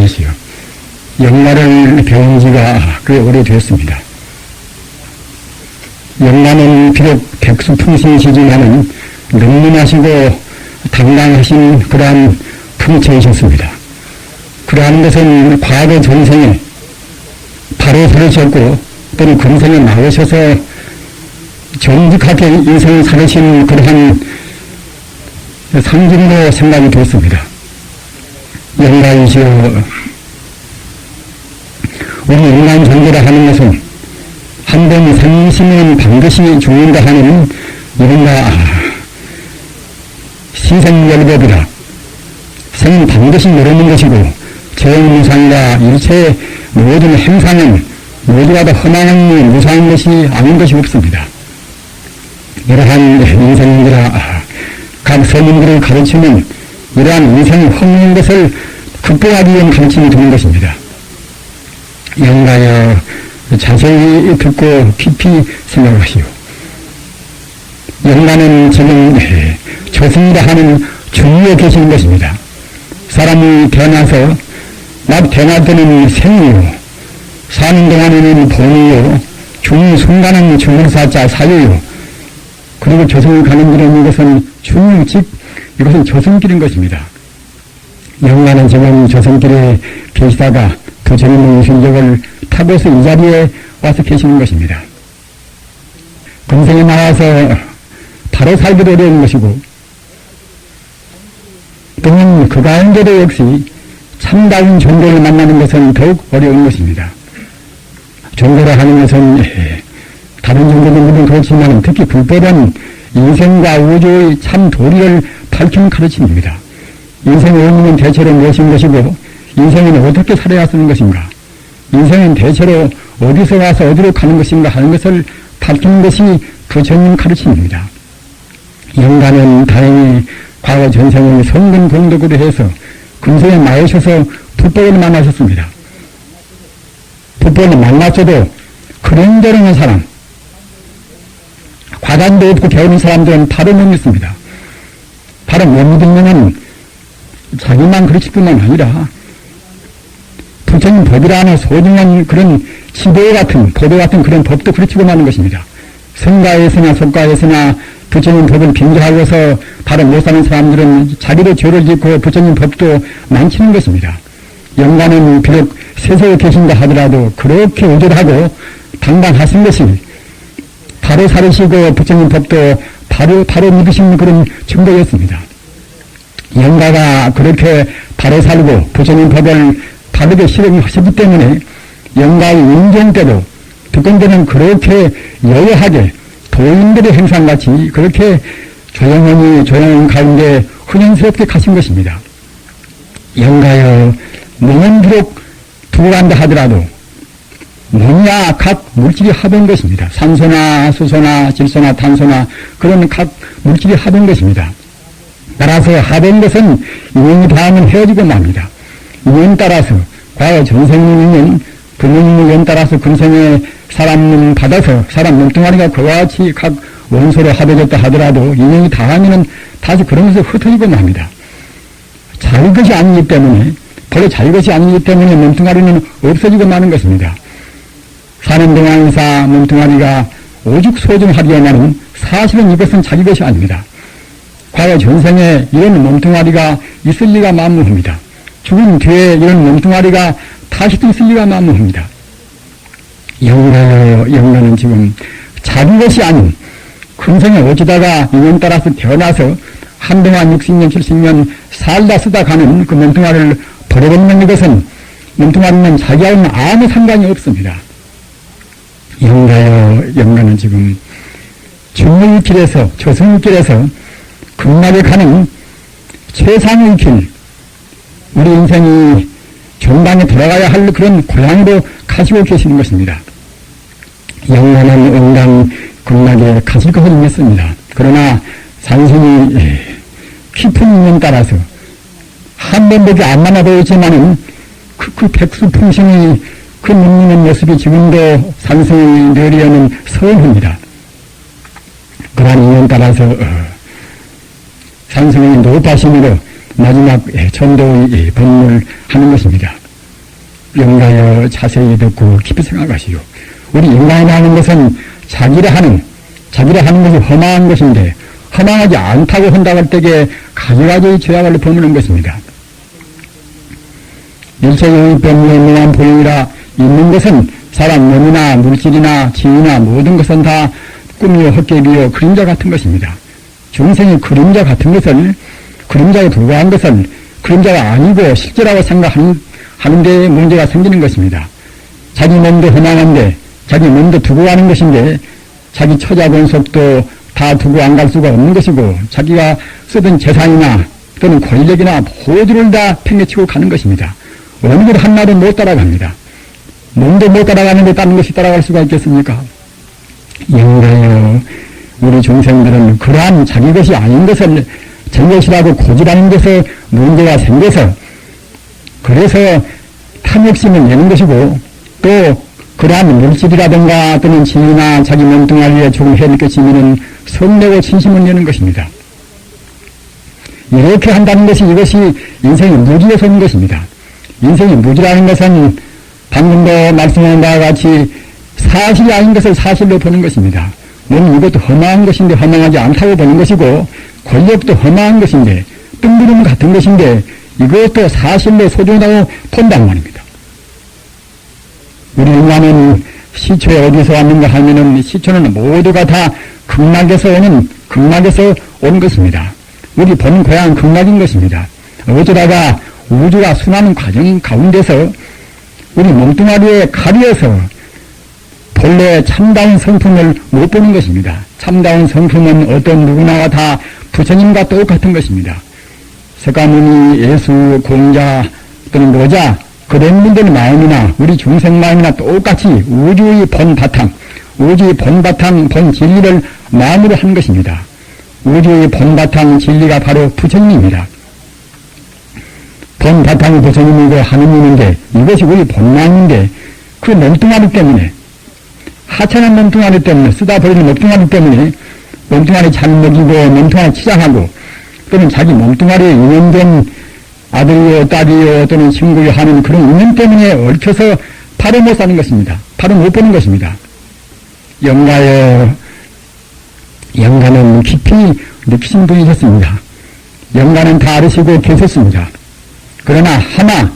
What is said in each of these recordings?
영가이시여. 영가를 배운 지가 꽤 오래됐습니다. 영가는 비록 백수풍신이시지만은 능문하시고 당당하신 그러한 풍채이셨습니다. 그러한 것은 과거 전생에 바로 서르셨고 또는 금생에 나오셔서 정직하게 인생을 살으신 그러한 상징으로 생각이 됐습니다. 영가이시여 우리 인간 존재라 하는 것은 한번 생시면 반드시 죽는다 하는 이른바 시생열법이라 생은 반드시 모르는 것이고 재무상이라 일체 모든 모두가 다 허망한 무상한 것이 아닌 것이 없습니다. 이러한 인생이라 각 서민들을 가르치는 이러한 인생이 헛는 것을 극복하기 위한 가르침이 되는 것입니다. 영가여 자세히 듣고 깊이 생각하시오. 영가는 지금 저승이라 하는 중위에 계시는 것입니다. 사람이 태어나서 나 태어날 때는 생이요. 사는 동안에는 본이요. 죽는 순간은 죽을사자 사유요. 그리고 저승을 가는 길은 이것은 중즉 이것은 저승길인 것입니다. 영가는 지금 저승길에 계시다가 그 재밌는 실력을 타고서 이 자리에 와서 계시는 것입니다. 금생에 나와서 바로 살기도 어려운 것이고 또는 그 가운데도 역시 참다운 종교를 만나는 것은 더욱 어려운 것입니다. 종교라 하는 것은 예, 다른 종교도 물론 그렇지만 특히 불법은 인생과 우주의 참 도리를 밝히는 가르침입니다. 인생의 의미는 대체로 무엇인 것이고 인생은 어떻게 살아야 쓰는 것인가 인생은 대체로 어디서 와서 어디로 가는 것인가 하는 것을 밝히는 것이 그 전인 가르침입니다. 영가는 다행히 과거 전생을 성근 공덕으로 해서 금생에 나오셔서 불법을 만나셨습니다. 불법을 만났어도 그런저런한 사람, 과단도 없고 배우는 사람들은 바로 못 믿습니다. 바로 못 믿으면은 자기만 그렇을 뿐만 아니라 부처님 법이라는 소중한 그런 지도 같은, 보도 같은 그런 법도 그르치고 마는 것입니다. 성가에서나 속가에서나 부처님 법을 빙자하고서 바로 못 사는 사람들은 자기도 죄를 짓고 부처님 법도 망치는 것입니다. 영가는 비록 세상에 계신다 하더라도 그렇게 오절하고 당당하신 것이 바로 살으시고 부처님 법도 바로, 바로 믿으신 그런 증거였습니다. 영가가 그렇게 바로 살고 부처님 법을 바르게 실행하셨기 때문에 영가의 인정 때도 특권들은 그렇게 여여하게 도인들의 행상같이 그렇게 조용히 조용한 가운데 훈연스럽게 가신 것입니다. 영가여 몸은 비록 두고 간다 하더라도 몸이야 각 물질이 합한 것입니다. 산소나 수소나 질소나 탄소나 그런 각 물질이 합한 것입니다. 따라서 합한 것은 인연이 닿으면 헤어지고 맙니다. 인연 따라서 과거 전생은 부모님의 연 따라서 금생에 사람 받아서 사람 몸뚱아리가 그와 같이 각 원소로 합해졌다 하더라도 인연이 닿으면 다시 것을 흩어지고 맙니다. 자기 것이 아니기 때문에 본래 자기 것이 아니기 때문에 몸뚱아리는 없어지고 마는 것입니다. 사는 동안사 몸뚱아리가 오죽 소중하리야마는 사실은 이것은 자기 것이 아닙니다. 과거 전생에 이런 몸뚱아리가 있을 리가 만무합니다. 죽은 뒤에 이런 몸뚱아리가 다시 또 있을 리가 만무합니다. 영가요, 영가는 지금 자기 것이 아닌 금생에 어찌다가 인연 따라서 태어나서 한동안 60년, 70년 살다 쓰다 가는 그 몸뚱아리를 버려버리는 것은 몸뚱아리는 자기하고는 아무 상관이 없습니다. 영가요, 영가는 지금 중의 길에서, 조승의 길에서 극락에 가는 최상의 길, 우리 인생이 정당에 들어가야 할 그런 고향으로 가시고 계시는 것입니다. 영원한 응당 극락에 가실 것을 믿습니다. 그러나 산신이 깊은 인연 따라서 한 번밖에 안 만나보였지만은 그, 그 백수 풍신이 그 눈리는 모습이 지금도 산성의 뇌리에는 서운합니다. 그러한 인연 따라서 어, 산성의 노파심으로 마지막 전도의 법문을 하는 것입니다. 영가여 자세히 듣고 깊이 생각하시오. 우리 인간이라는 것은 자기를 하는, 자기를 하는 것이 험한 것인데, 험하지 않다고 한다고 할 때에 가지가지 죄악을 범하는 것입니다. 일체의 무한 보행이라 있는 것은 사람 몸이나 물질이나 지위나 모든 것은 다 꿈이요 헛개비요 그림자 같은 것입니다. 중생이 그림자 같은 것을 그림자에 불과한 것은 그림자가 아니고 실제라고 생각하는 하는 데 문제가 생기는 것입니다. 자기 몸도 허망한데 자기 몸도 두고 가는 것인데 자기 처자본속도 다 두고 안 갈 수가 없는 것이고 자기가 쓰던 재산이나 또는 권력이나 모두를 다 팽개치고 가는 것입니다. 어느 것 하나도 못 따라갑니다. 몸도 못 따라가는데 다른 것이 따라갈 수가 있겠습니까? 영가요. 우리 중생들은 그러한 자기 것이 아닌 것을 제 것이라고 고집하는 것에 문제가 생겨서 그래서 탐욕심을 내는 것이고 또 그러한 물질이라든가 또는 지위나 자기 몸뚱아리에 조금 해를 끼치면 성내고 진심을 내는 것입니다. 이렇게 한다는 것이 이것이 인생의 무지에서 오는 것입니다. 인생의 무지라는 것은 방금도 말씀한 바와 같이 사실이 아닌 것을 사실로 보는 것입니다. 몸 이것도 허망한 것인데 허망하지 않다고 보는 것이고 권력도 허망한 것인데 뜬구름 같은 것인데 이것도 사실로 소중하다고 본단 말입니다. 우리 인간은 시초에 어디서 왔는가 하면은 시초는 모두가 다 극락에서 오는 극락에서 온 것입니다. 우리 본 고향은 극락인 것입니다. 어쩌다가 우주가 순환하는 과정 가운데서 우리 몸뚱아리에 가려서 본래 참다운 성품을 못 보는 것입니다. 참다운 성품은 어떤 누구나가 다 부처님과 똑같은 것입니다. 석가모니, 예수, 공자 또는 노자 그런 분들의 마음이나 우리 중생 마음이나 똑같이 우주의 본 바탕, 우주의 본 바탕, 본 진리를 마음으로 한 것입니다. 우주의 본 바탕 진리가 바로 부처님입니다. 본 바탕이 부처님이고 하느님인데 이것이 우리 본망인데 그 몸뚱아리 때문에 하찮은 몸뚱아리 때문에 쓰다 버리는 몸뚱아리 때문에 몸뚱아리 잘 먹이고 몸뚱아리 치장하고 또는 자기 몸뚱아리에 인연된 아들이요 딸이요 또는 친구요 하는 그런 인연 때문에 얽혀서 바로 못 사는 것입니다. 바로 못 보는 것입니다. 영가여 영가는 깊이 느끼신 분이셨습니다. 영가는 다 알으시고 계셨습니다. 그러나 하나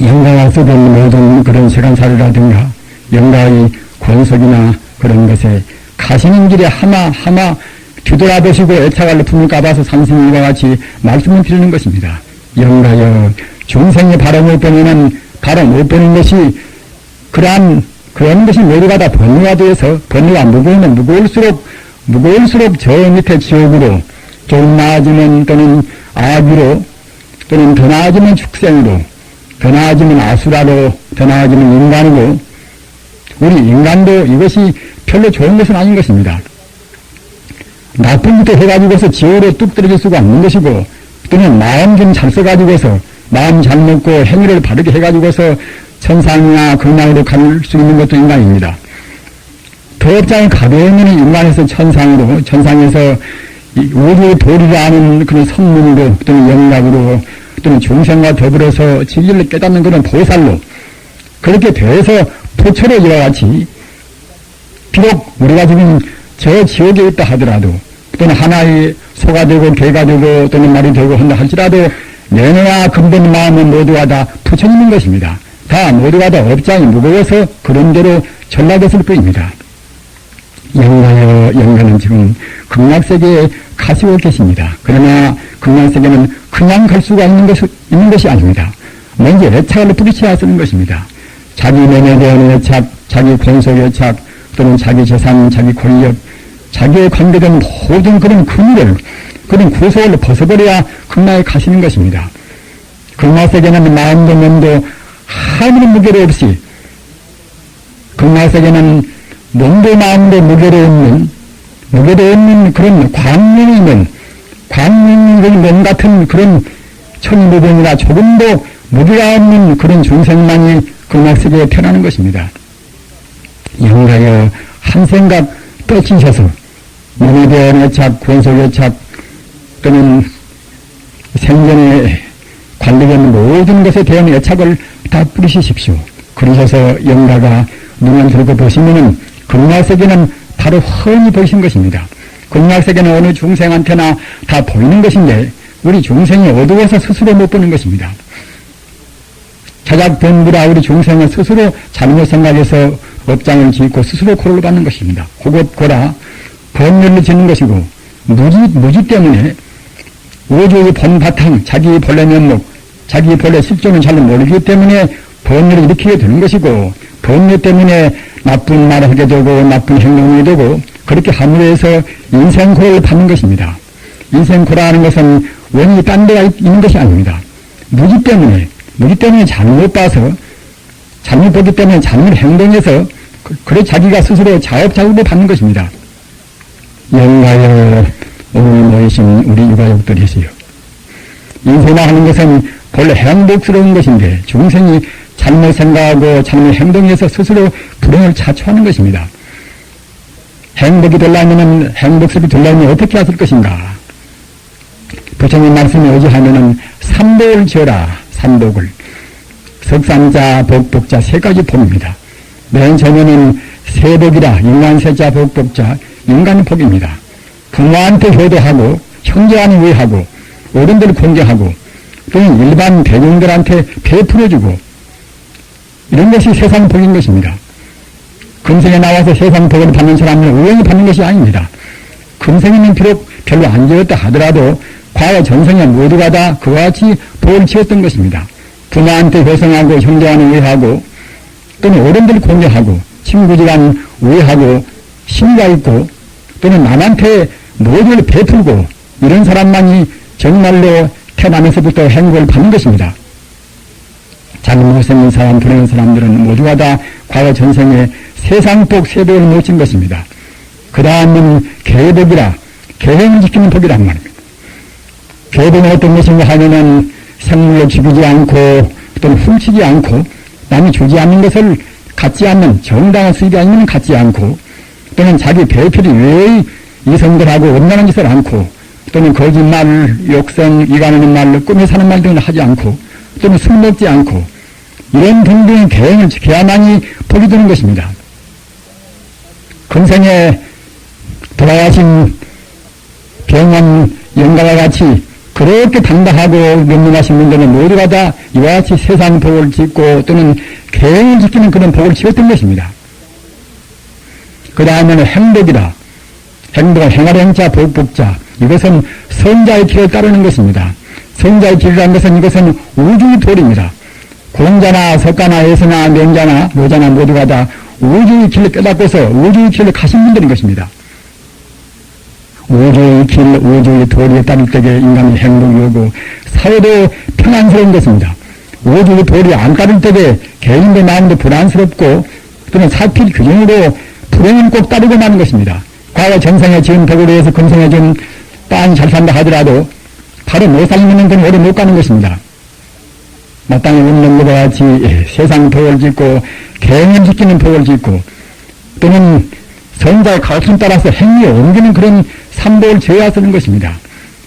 영가가 쓰던 모든 그런 세간사료라든가 영가의 권속이나 그런 것에 가시는 길에 하나 하나 뒤돌아보시고 애착을 품을 까봐서 삼승일과 같이 말씀을 드리는 것입니다. 영가여 중생의 바람을 빼면은 바로 못 빼는 것이 그러한 그런 것이 모두가 다 번뇌가 되어서 번뇌가 무거우면 무거울수록 무거울수록 저 밑에 지옥으로 좀 나아지면 또는 아기로 또는 더 나아지면 축생으로 더 나아지면 아수라로 더 나아지면 인간이고 우리 인간도 이것이 별로 좋은 것은 아닌 것입니다. 나쁜 것도 해가지고서 지옥으로 뚝 떨어질 수가 없는 것이고 또는 마음 좀 잘 써가지고서 마음 잘 먹고 행위를 바르게 해가지고서 천상이나 극락으로 갈 수 있는 것도 인간입니다. 도업장이 가벼우면 인간에서 천상으로 천상에서 우주 도리라는 그런 선문으로 또는 영락으로 또는 중생과 더불어서 진리를 깨닫는 그런 보살로 그렇게 돼서 부처로 이와 같이 비록 우리가 지금 저 지옥에 있다 하더라도 또는 하나의 소가 되고 개가 되고 또는 말이 되고 한다 할지라도 내내와 근본 마음은 모두가 다 부처님인 것입니다. 다 모두가 다 업장이 무거워서 그런 대로 전락했을 뿐입니다. 영가여 영가는 지금 극락세계에 가시고 계십니다. 그러나 극락세계는 그냥 갈 수가 있는, 것, 있는 것이 아닙니다. 먼저 애착을 부딪혀야 쓰는 것입니다. 자기 몸에 대한 애착, 자기 권속 애착, 또는 자기 재산, 자기 권력, 자기에 관계된 모든 그런 근을, 그런 구속을 벗어버려야 극락에 가시는 것입니다. 극락세계는 마음도 몸도 아무런 무게로 없이 극락세계는 몸도 마음도 무게로 없는 무게도 없는 그런 광명이 있는 광명이 몸 같은 그런 천무변이나 조금도 무게가 없는 그런 중생만이 극락세계에 태어나는 것입니다. 영가여 한 생각 떠치셔서 몸에 대한 애착, 권속 애착 또는 생전에 관리된 모든 것에 대한 애착을 다 뿌리시십시오. 그러셔서 영가가 눈을 들고 보시면은 극락세계는 바로 훤히 보이신 것입니다. 극락세계는 어느 중생한테나 다 보이는 것인데 우리 중생이 어두워서 스스로 못 보는 것입니다. 자작 변부라 우리 중생은 스스로 잘못 생각해서 업장을 짓고 스스로 고를 받는 것입니다. 혹옷 고라 법률을 짓는 것이고 무지 무지 때문에 우주의 본 바탕 자기 본래 면목 자기 본래 실존을 잘 모르기 때문에 법률을 일으키게 되는 것이고 법률 때문에 나쁜 말을 하게 되고 나쁜 행동이 되고 그렇게 함으로 해서 인생고를 받는 것입니다. 인생고라는 것은 원인이 딴 데가 있- 있는 것이 아닙니다. 무지 때문에 무지 때문에 잘못 봐서 잘못 보기 때문에 잘못 행동해서 그- 그래 자기가 스스로 자업자업을 받는 것입니다. 영가여 오늘 모이신 우리 유가족들이시여 인생이라는 것은 본래 행복스러운 것인데 중생이 잘못 생각하고 잘못 행동해서 스스로 불행을 자초하는 것입니다. 행복이 되려면 행복스럽게 되려면 어떻게 하실 것인가? 부처님 말씀에 의지하면은 삼복을 지어라 삼복을 석삼자 복복자 세 가지 복입니다. 맨 처음에는 세복이라 인간 세자 복복자 인간 복입니다. 부모한테 효도하고 형제한테 우애하고 어른들 공경하고 또는 일반 대중들한테 베풀어주고 이런 것이 세상 복인 것입니다. 금생에 나와서 세상 복을 받는 사람은 우연히 받는 것이 아닙니다. 금생에는 비록 별로 안 지었다 하더라도 과거 전생에 모두가 다 그와 같이 복을 지었던 것입니다. 부모한테 효성하고 형제한테 우애하고 또는 어른들 공경하고 친구지간 우애하고 신의가 있고 또는 남한테 모두를 베풀고 이런 사람만이 정말로 태어나면서부터 행복을 받는 것입니다. 잘못생긴 사람, 불행한 사람들은 모두가 다 과거 전생에 세상복 세복을 놓친 것입니다. 그 다음은 계복이라 계행을 지키는 복이란 말입니다. 계복은 어떤 것인가 하면은 생물로 죽이지 않고 또는 훔치지 않고 남이 주지 않는 것을 갖지 않는 정당한 수입이 아니면 갖지 않고 또는 자기 배필이 외의 이성들하고 엄연한 짓을 않고 또는 거짓말, 욕성, 이간하는 말로 꿈에 사는 말 등을 하지 않고 또는 술 먹지 않고 이런 등등의 계행을 지켜야만이 복이 되는 것입니다. 금생에 돌아가신 병원 영가와 같이 그렇게 당당하고 명명하신 분들은 모두가 다 이와 같이 세상 복을 짓고 또는 계행을 지키는 그런 복을 지었던 것입니다. 그 다음에는 행복이다. 행복은 행할 행자 복복자. 이것은 성자의 길을 따르는 것입니다. 성자의 길이라는 것은 이것은 우주의 도리입니다. 공자나 석가나 예서나 명자나 노자나 모두가 다 우주의 길을 깨닫고서 우주의 길을 가신 분들인 것입니다. 우주의 길, 우주의 도리에 따를 때에 인간의 행복이 오고 사회도 평안스러운 것입니다. 우주의 도리에 안 따를 때에 개인의 마음도 불안스럽고 또는 사필 규정으로 불행을 꼭 따르고 마는 것입니다. 과거 전생에 지은 복으로 해서 금생에 좀 빤히 잘 산다 하더라도 바로 못 살면 그 오래 못 가는 것입니다. 마땅히 웃는 것과 같이 예, 세상 복을 짓고 개념 지키는 복을 짓고 또는 성자의 가르침 따라서 행위에 옮기는 그런 지어야 쓰는 것입니다.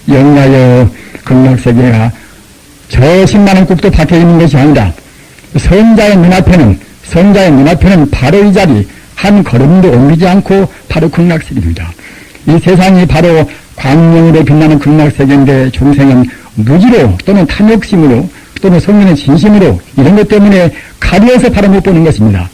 영가여 극락세계가 저 10만원 국도 박혀 있는 것이 아니라 성자의 눈앞에는 성자의 눈앞에는 바로 이 자리 한 걸음도 옮기지 않고 바로 극락세계입니다. 이 세상이 바로 광명으로 빛나는 극락세계인데 중생은 무지로 또는 탐욕심으로 또는 성민의 진심으로 이런 것 때문에 가려서 바로 못 보는 것입니다.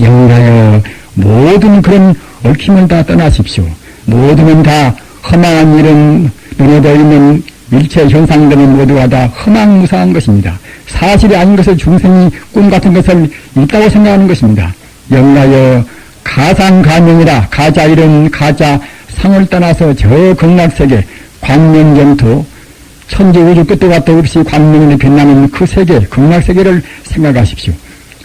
영가여 모든 그런 얽힘을 다 떠나십시오. 모두는 다 험한 일은 눈에 보이는 일체 현상들은 모두가 다 험악무사한 것입니다. 사실이 아닌 것을 중생이 꿈 같은 것을 있다고 생각하는 것입니다. 영가여 가상가명이라 가자 이름 가자 상을 떠나서 저 극락세계 광명정토 천지 우주 끝도 같도 없이 광명이 빛나는 그 세계 극락세계를 생각하십시오.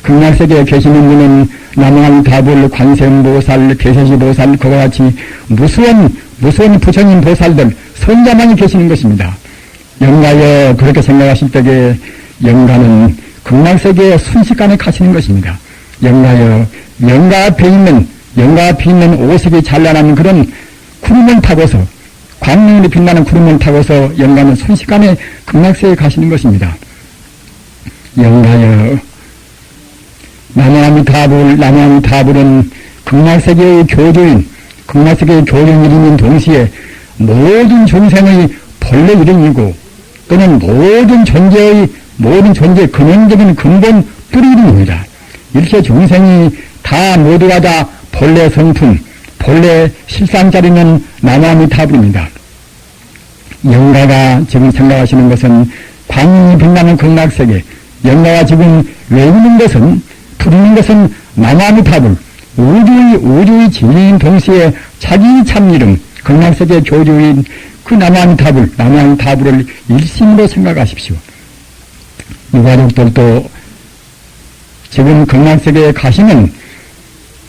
극락세계에 계시는 분은 남한 다불 관세음보살 계세시보살 그와 같이 무수한 무수한 부처님 보살들 선자만이 계시는 것입니다. 영가여 그렇게 생각하실 때에 영가는 극락세계에 순식간에 가시는 것입니다. 영가여 영가 앞에 있는 영가 앞에 있는 오색이 찬란한 그런 구름을 타고서 광명으로 빛나는 구름을 타고서 영감은 순식간에 극락세에 가시는 것입니다. 영가여 나무아미타불 나무아미타불은 극락세계의 교주인 극락세계의 교주인 이름인 동시에 모든 중생의 본래 이름이고 또는 모든 존재의 모든 존재의 근원적인 근본 뿌리 이름입니다. 이렇게 중생이 다 모두가 다 본래 성품, 본래 실상자리는 나무아미타불입니다. 영가가 지금 생각하시는 것은 광이 빛나는 극락세계, 영가가 지금 외우는 것은, 부르는 것은 나무아미타불, 우주의, 우주의 진리인 동시에 자기 참 이름, 극락세계 교주인 그 나무아미타불, 나무아미타불을 일심으로 생각하십시오. 유가족들도 지금 극락세계에 가시는,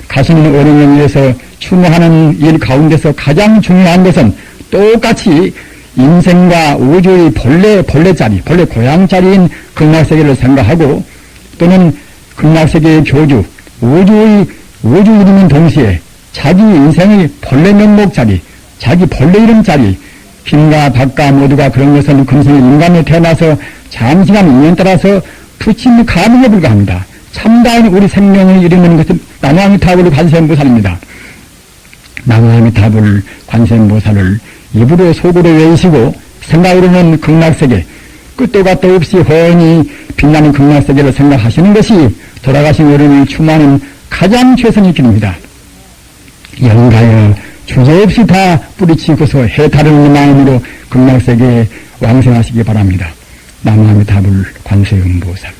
가시는 어른을 위해서 추모하는 일 가운데서 가장 중요한 것은 똑같이 인생과 우주의 본래, 본래 자리, 본래 고향 자리인 극락세계를 생각하고 또는 극락세계의 교주, 우주의, 우주 이름인 동시에 자기 인생의 본래 면목 자리, 자기 본래 이름 자리, 빈과 박과 모두가 그런 것은 금생의 인간에 태어나서 잠시간 인연 따라서 부친 가능에 불과합니다. 참다인 우리 생명을 이루는 것은 나무아미타불 관세음보살입니다. 나무아미타불 관세음보살을 입으로 속으로 외우시고 생각으로는 극락세계 끝도 갓도 없이 훤히 빛나는 극락세계를 생각하시는 것이 돌아가신 어른을 추모하는 가장 최선의 길입니다. 영가여 주저없이 다 뿌리치고서 해탈하는 마음으로 극락세계에 왕생하시기 바랍니다. 나무아미타불 관세음보살